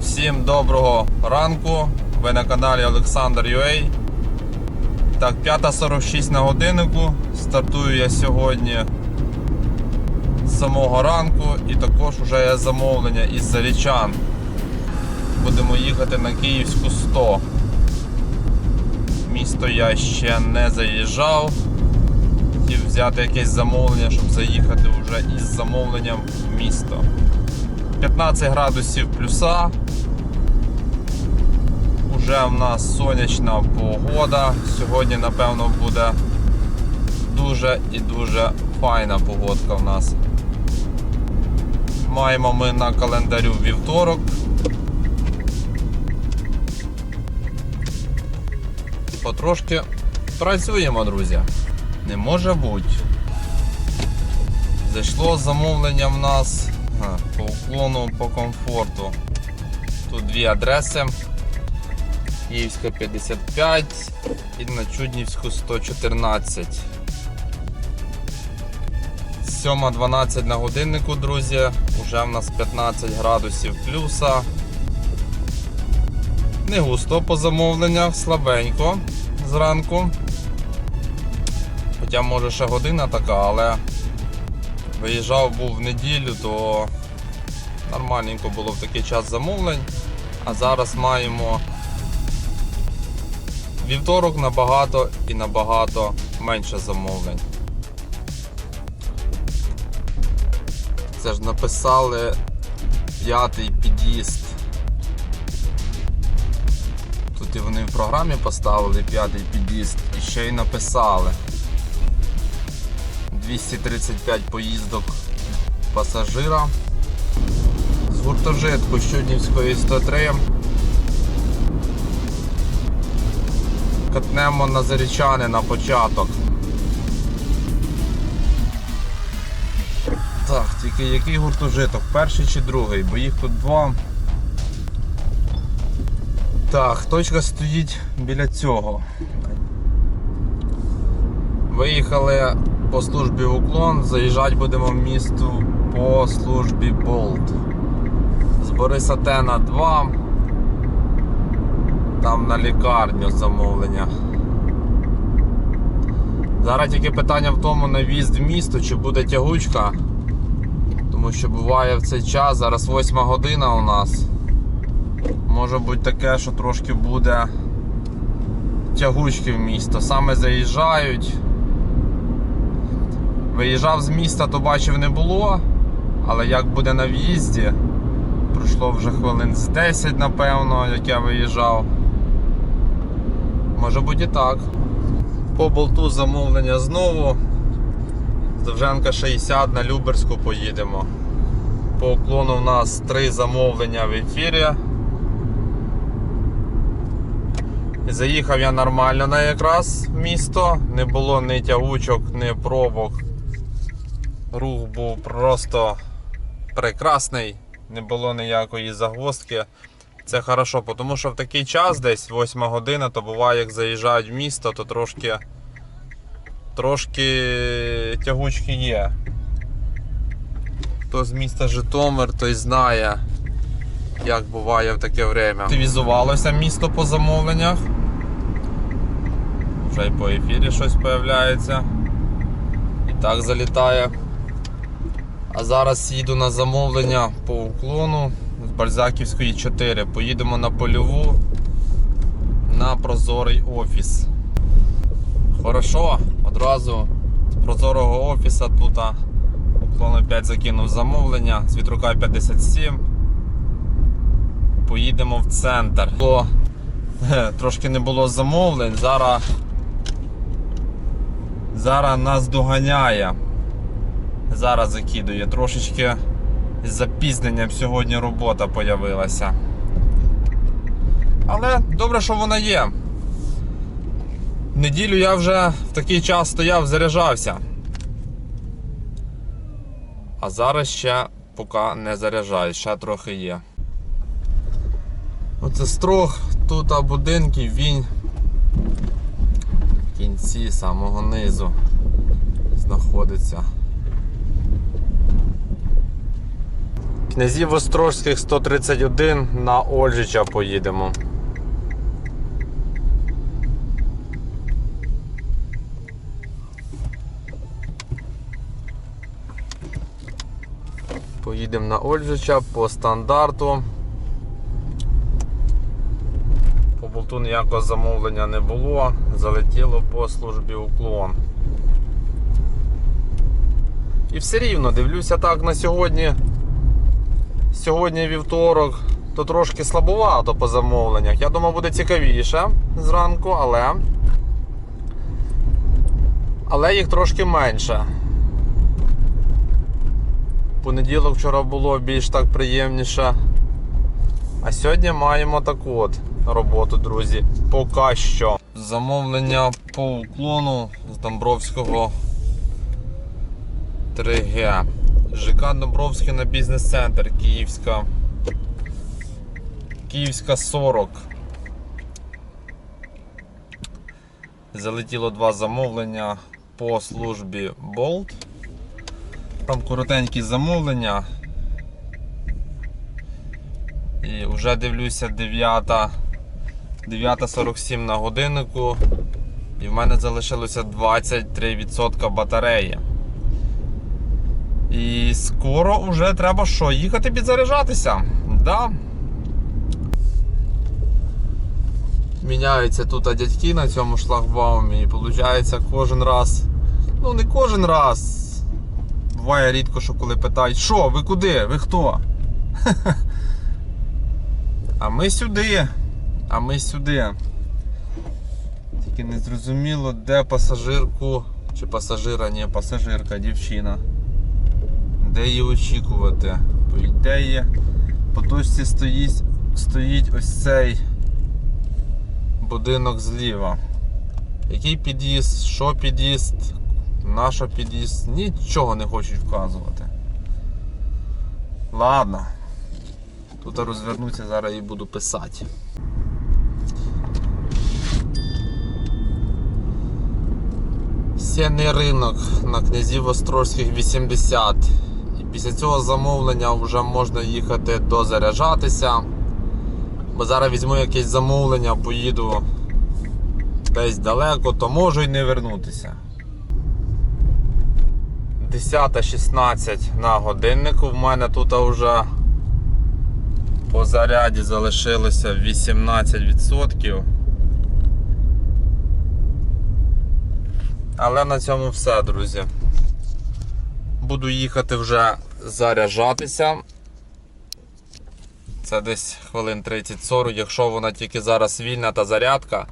Всім доброго ранку. Ви на каналі Олександр UA. Так, 5.46 на годиннику. Стартую я сьогодні з самого ранку і також вже є замовлення із Зарічан. Будемо їхати на Київську 100. Місто я ще не заїжджав. Хотів взяти якесь замовлення, щоб заїхати вже із замовленням в місто. 15 градусів плюса. Уже в нас сонячна погода. Сьогодні, напевно, буде дуже і дуже файна погодка в нас. Маємо ми на календарю вівторок. Потрошки працюємо, друзі. Не може бути. Зайшло замовлення в нас по уклону по комфорту. Тут дві адреси. Київська 55 і на Чуднівську 114. 7.12 на годиннику, друзі. Уже в нас 15 градусів плюса. Не густо по замовленнях, слабенько зранку. Хоча може ще година така, але виїжджав був в неділю, то нормальненько було в такий час замовлень. А зараз маємо вівторок набагато і набагато менше замовлень. Це ж написали п'ятий під'їзд. Тут вони в програмі поставили п'ятий під'їзд і ще й написали. 235 поїздок пасажира. З гуртожитку Щуднівської 103. Катнемо на зарічани на початок. Так, тільки який гуртожиток? Перший чи другий? Бо їх тут два. Так, точка стоїть біля цього. Виїхали по службі уклон, заїжджати будемо в місто по службі Болт. З Бориса Тена 2. Там на лікарню замовлення. Зараз тільки питання в тому на в'їзд в місто, чи буде тягучка. Тому що буває в цей час, зараз 8 година у нас. Може бути таке, що трошки буде тягучки в місто. Саме заїжджають. Виїжджав з міста, то бачив не було. Але як буде на в'їзді, пройшло вже хвилин з 10, напевно, як я виїжджав. Може бути і так. По болту замовлення знову. З Довженка 60 на Люберську поїдемо. По уклону у нас три замовлення в ефірі. Заїхав я нормально на якраз місто, не було ні тягучок, ні пробок. Рух був просто прекрасний, не було ніякої загвоздки. Це хорошо, тому що в такий час, десь 8 година, то буває, як заїжджають в місто, то трошки трошки тягучки є. Хто з міста Житомир, той знає, як буває в таке время. Активізувалося місто по замовленнях. Вже й по ефірі щось з'являється. І так залітає. А зараз їду на замовлення по уклону з Бальзаківської 4. Поїдемо на польову на прозорий офіс. Хорошо, одразу з прозорого офіса тут уклон 5 закинув замовлення з вітрука 57. Поїдемо в центр. Трошки не було замовлень, зараз, зараз нас доганяє. Зараз закидує. Трошечки з запізненням сьогодні робота появилася. Але добре, що вона є. Неділю я вже в такий час стояв, заряджався. А зараз ще поки не заряджаю, ще трохи є. Оце строг, тут будинки, він. Кінці самого низу знаходиться. Князів Острожських 131 на Ольжича поїдемо. Поїдемо на Ольжича по стандарту. По ніякого замовлення не було, залетіло по службі уклон. І все рівно дивлюся так на сьогодні. Сьогодні вівторок, то трошки слабовато по замовленнях. Я думав, буде цікавіше зранку, але. Але їх трошки менше. Понеділок вчора було більш так приємніше. А сьогодні маємо таку от роботу, друзі. Поки що. Замовлення по уклону з Домбровського 3Г. ЖК Домбровський на бізнес-центр Київська. Київська 40. Залетіло два замовлення по службі Bolt. Там коротенькі замовлення. І вже дивлюся 9. 9.47 на годиннику. І в мене залишилося 23% батареї. І скоро вже треба що? Їхати підзаряджатися. Да. Міняються тут дядьки на цьому шлагбаумі. І виходить кожен раз. Ну не кожен раз. Буває рідко, що коли питають, що, ви куди? Ви хто? А ми сюди. А ми сюди. Тільки не зрозуміло, де пасажирку. Чи пасажира, ні, пасажирка, дівчина. Де її очікувати? По ідеї, по точці стоїть, стоїть ось цей будинок зліва. Який під'їзд, що під'їзд, на що під'їзд, нічого не хочуть вказувати. Ладно. Тут розвернуся, зараз і буду писати. Сінний ринок на князів Острозьких 80. І після цього замовлення вже можна їхати дозаряджатися. Бо зараз візьму якесь замовлення, поїду десь далеко, то можу й не вернутися. 10.16 на годиннику. В мене тут вже по заряді залишилося 18%. Але на цьому все, друзі. Буду їхати вже заряджатися. Це десь хвилин 30-40. Якщо вона тільки зараз вільна та зарядка,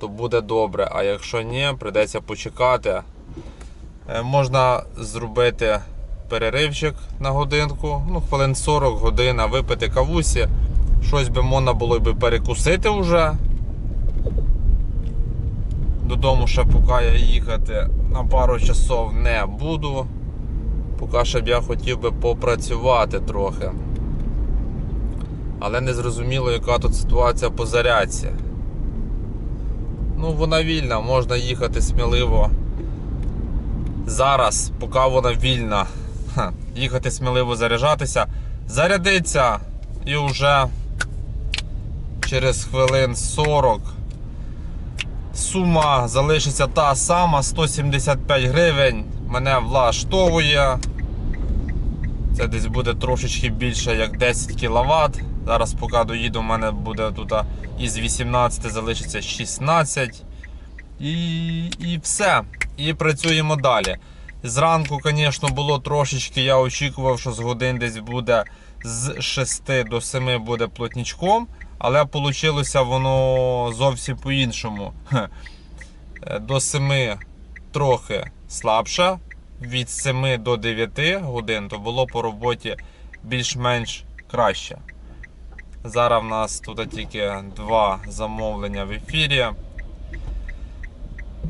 то буде добре. А якщо ні, прийдеться почекати. Е, Можна зробити переривчик на годинку, ну, хвилин 40 година, випити кавусі. Щось би можна було би перекусити вже. Додому ще поки я їхати на пару часов не буду. Поки що б я хотів би попрацювати трохи. Але не зрозуміло, яка тут ситуація по зарядці. Ну, вона вільна, можна їхати сміливо. Зараз, поки вона вільна, ха, їхати сміливо заряджатися, зарядиться і вже через хвилин 40 сума залишиться та сама 175 гривень. Мене влаштовує. Це десь буде трошечки більше як 10 кВт. Зараз поки доїду, у мене буде тут із 18 залишиться 16. І, і все. І працюємо далі. Зранку, звісно, було трошечки. Я очікував, що з годин десь буде з 6 до 7 буде плотнічком, але вийшло воно зовсім по-іншому. Е, До 7 трохи слабше, від 7 до 9 годин, то було по роботі більш-менш краще. Зараз в нас тут тільки два замовлення в ефірі.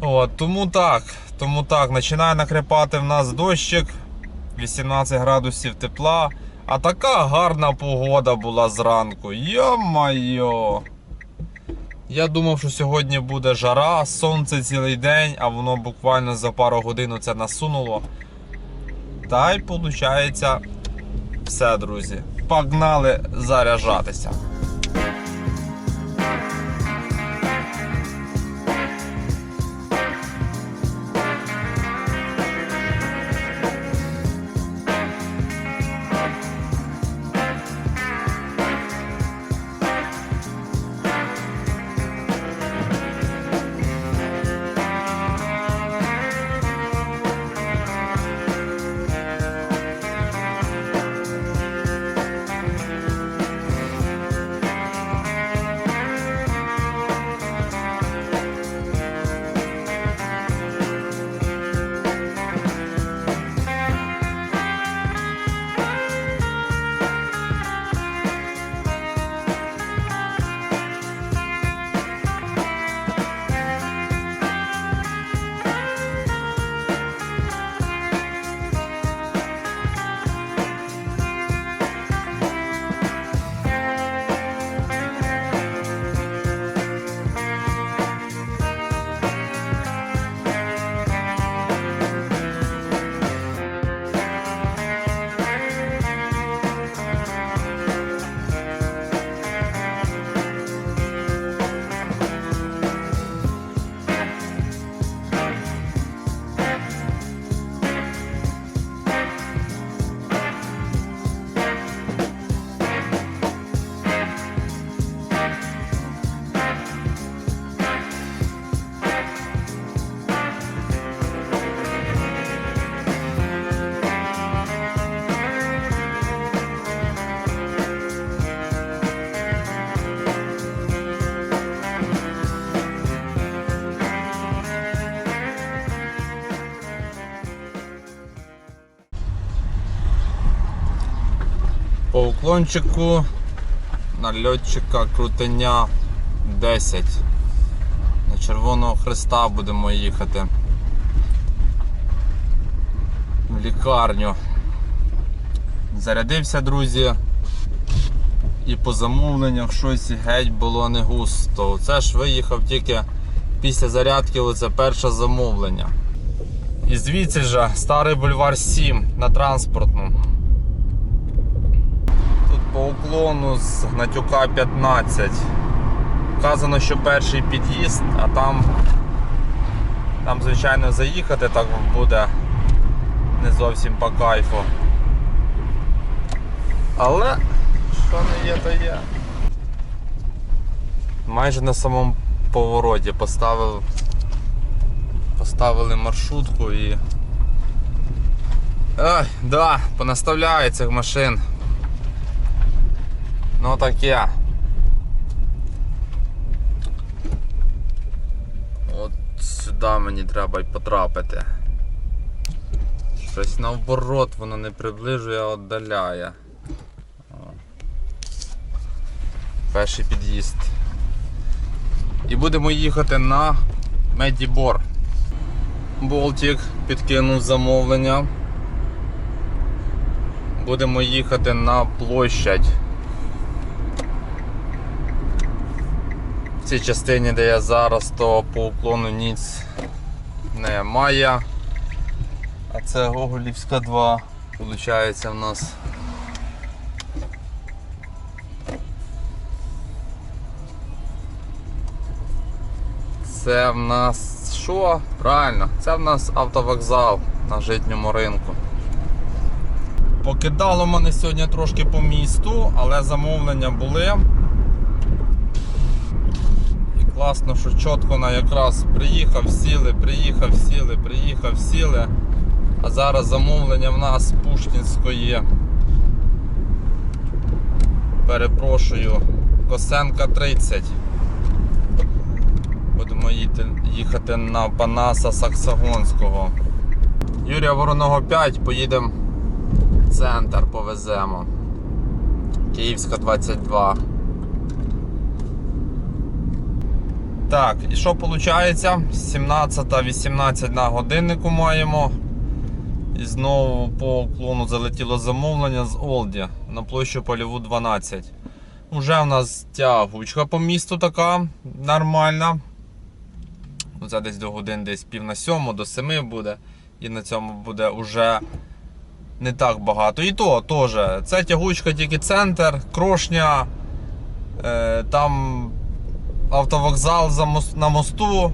От, тому так, тому так, починає накрипати в нас дощик, 18 градусів тепла. А така гарна погода була зранку. Йо-майо! Я думав, що сьогодні буде жара, сонце цілий день, а воно буквально за пару годин це насунуло. Та й виходить все, друзі. Погнали заряджатися. По уклончику нальотчика крутеня 10. На Червоного Христа будемо їхати. В лікарню. Зарядився, друзі. І по замовленнях щось геть було не густо. Це ж виїхав тільки після зарядки, оце перше замовлення. І звідси ж старий бульвар 7 на транспортну. Уклону з Гнатюка 15. Вказано, що перший під'їзд, а там, там, звичайно, заїхати так буде не зовсім по кайфу. Але що не є, то є. Майже на самому повороті поставив, поставили маршрутку і. Ой, да, понаставляють цих машин. Ну таке. От сюди мені треба й потрапити. Щось наоборот воно не приближує, а віддаляє. Перший під'їзд. І будемо їхати на Медібор. Болтик підкинув замовлення. Будемо їхати на площадь. Цій частині, де я зараз, то по уклону ніц немає. А це Гоголівська 2, виходить в нас. Це в нас що? Правильно, це в нас автовокзал на житньому ринку. Покидало мене сьогодні трошки по місту, але замовлення були. Класно, що чітко на якраз приїхав, сіли, приїхав, сіли, приїхав, сіли. А зараз замовлення в нас Пушкінської. Перепрошую, Косенка 30. Будемо їхати на Панаса Саксагонського. Юрія Вороного 5, поїдемо в центр, повеземо. Київська 22. Так, і що виходить? 17-18 на годиннику маємо. І знову по уклону залетіло замовлення з Олді на площу Польову 12. Уже в нас тягучка по місту така нормальна. Ну, Це десь до годин, десь пів на сьому, до семи буде. І на цьому буде уже не так багато. І то теж. Це тягучка тільки центр, крошня, е, там автовокзал на мосту.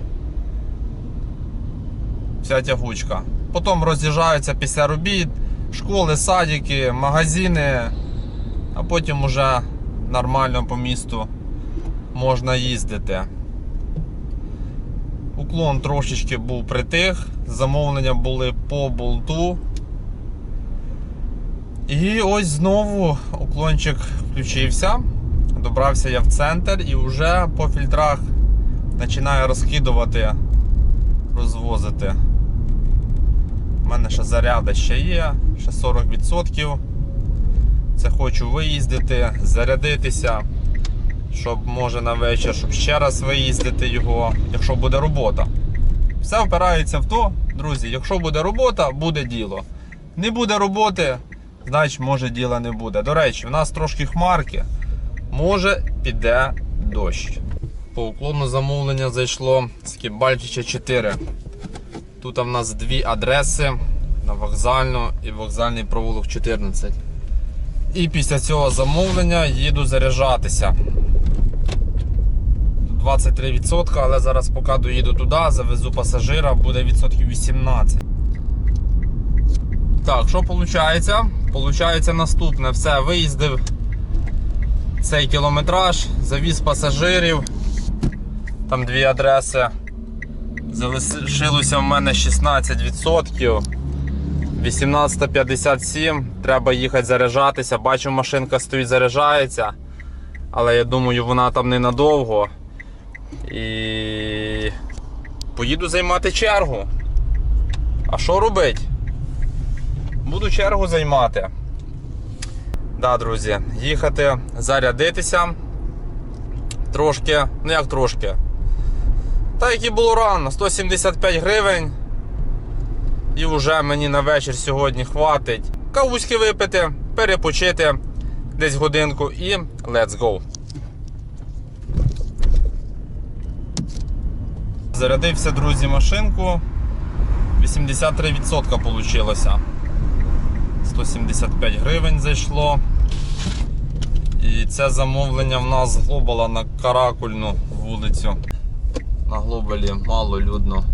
Вся тягучка. Потім роз'їжджаються після робіт, школи, садики, магазини, а потім уже нормально по місту можна їздити. Уклон трошечки був притих, замовлення були по болту. І ось знову уклончик включився. Добрався я в центр і вже по фільтрах починаю розкидувати, розвозити. У мене ще заряда ще є, ще 40%. Це хочу виїздити, зарядитися, щоб може на вечір, щоб ще раз виїздити його, якщо буде робота. Все впирається в то, друзі, якщо буде робота, буде діло. Не буде роботи, значить може діла не буде. До речі, в нас трошки хмарки, може піде дощ. По уклону замовлення зайшло з Кібальчича 4. Тут в нас дві адреси на вокзальну і вокзальний провулок 14. І після цього замовлення їду заряджатися. 23%, але зараз поки доїду туди, завезу пасажира, буде відсотків 18. Так, що виходить? Получається наступне. Все, виїздив цей кілометраж, завіз пасажирів. Там дві адреси. Залишилося в мене 16%. 18.57, треба їхати заряджатися. Бачу, машинка стоїть, заряджається. Але я думаю, вона там ненадовго. І поїду займати чергу. А що робити? Буду чергу займати. Да, друзі, їхати зарядитися. Трошки, ну як трошки. Так як і було рано, 175 гривень. І вже мені на вечір сьогодні хватить. Кавуськи випити, перепочити десь годинку і let's go. Зарядився, друзі, машинку. 83% вийшло. 175 гривень зайшло. І це замовлення в нас з Глобала на Каракульну вулицю. На Глобалі мало людно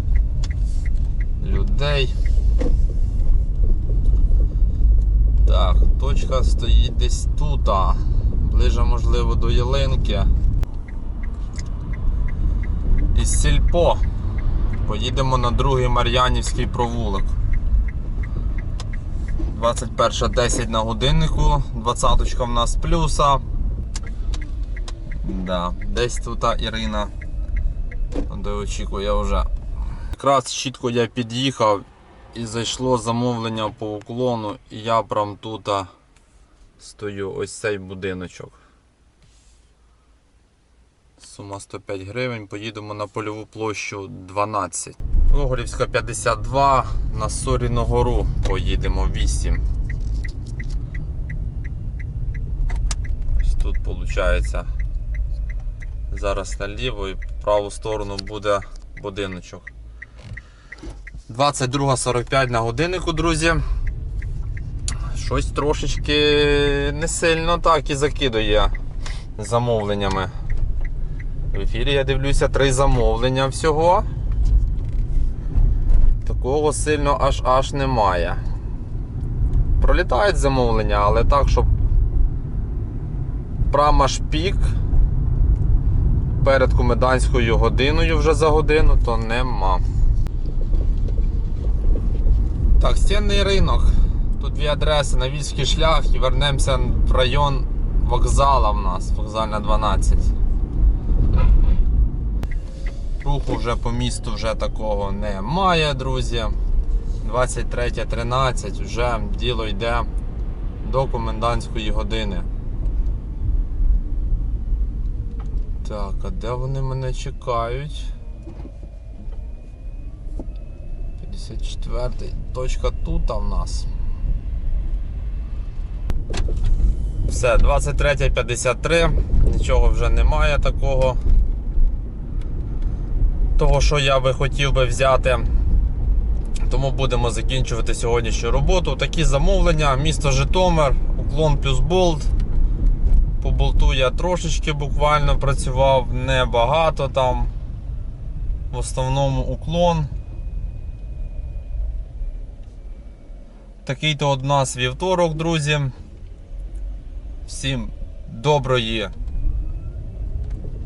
людей. Так, точка стоїть десь тут, а, ближе можливо до ялинки. Із сільпо. Поїдемо на другий Мар'янівський провулок. 21.10 на годиннику, 20 в нас плюса. Да, десь тут Ірина. Де очікує вже. Якраз чітко я під'їхав і зайшло замовлення по уклону, і я прям тут стою, ось цей будиночок. Сума 105 гривень, поїдемо на польову площу 12. Логорівська 52, на Соріну гору поїдемо 8. Ось тут виходить. Зараз наліво і в праву сторону буде будиночок. 22.45 на годиннику, друзі. Щось трошечки не сильно так і закидує замовленнями. В ефірі я дивлюся три замовлення всього. Такого сильно аж аж немає. Пролітають замовлення, але так, щоб прямо аж пік перед комендантською годиною вже за годину, то нема. Так, стінний ринок. Тут дві адреси на Вільський шлях і вернемося в район вокзала в нас, вокзальна 12. Руху вже по місту вже такого немає, друзі. 23.13 вже діло йде до комендантської години. Так, а де вони мене чекають? 54 точка тут в нас. Все, 23.53. Нічого вже немає такого. Того, що я би хотів би взяти. Тому будемо закінчувати сьогоднішню роботу. Такі замовлення. Місто Житомир, уклон плюс болт. По болту я трошечки буквально працював, небагато там. В основному уклон. Такий то од нас вівторок, друзі. Всім доброї,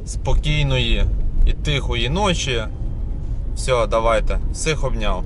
спокійної і тихої ночі. Все, давайте. Всіх обняв.